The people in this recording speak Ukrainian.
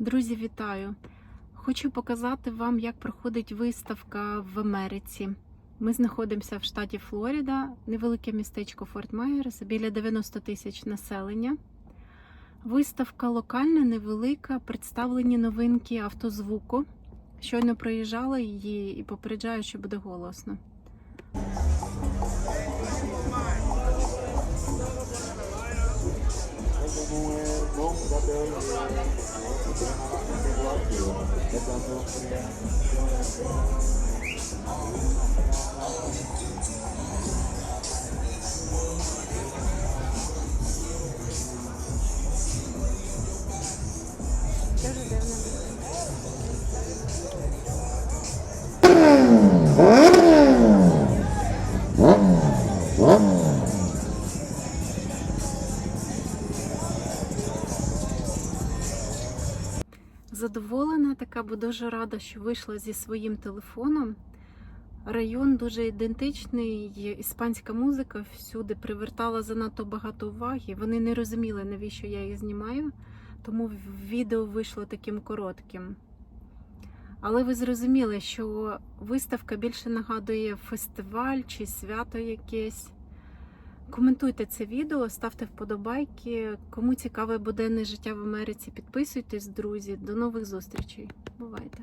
Друзі, вітаю! Хочу показати вам, як проходить виставка в Америці. Ми знаходимося в штаті Флорида, невелике містечко Форт Майерс, біля 90 тисяч населення. Виставка локальна, невелика, представлені новинки автозвуку. Щойно проїжджала її і попереджаю, що буде голосно. Дуже Задоволена така, бо дуже рада, що вийшла зі своїм телефоном. Район дуже ідентичний, іспанська музика всюди привертала занадто багато уваги. Вони не розуміли, навіщо я їх знімаю, тому відео вийшло таким коротким. Але ви зрозуміли, що виставка більше нагадує фестиваль чи свято якесь. Коментуйте це відео, ставте вподобайки. Кому цікаве буденне життя в Америці, підписуйтесь, друзі. До нових зустрічей. Бувайте!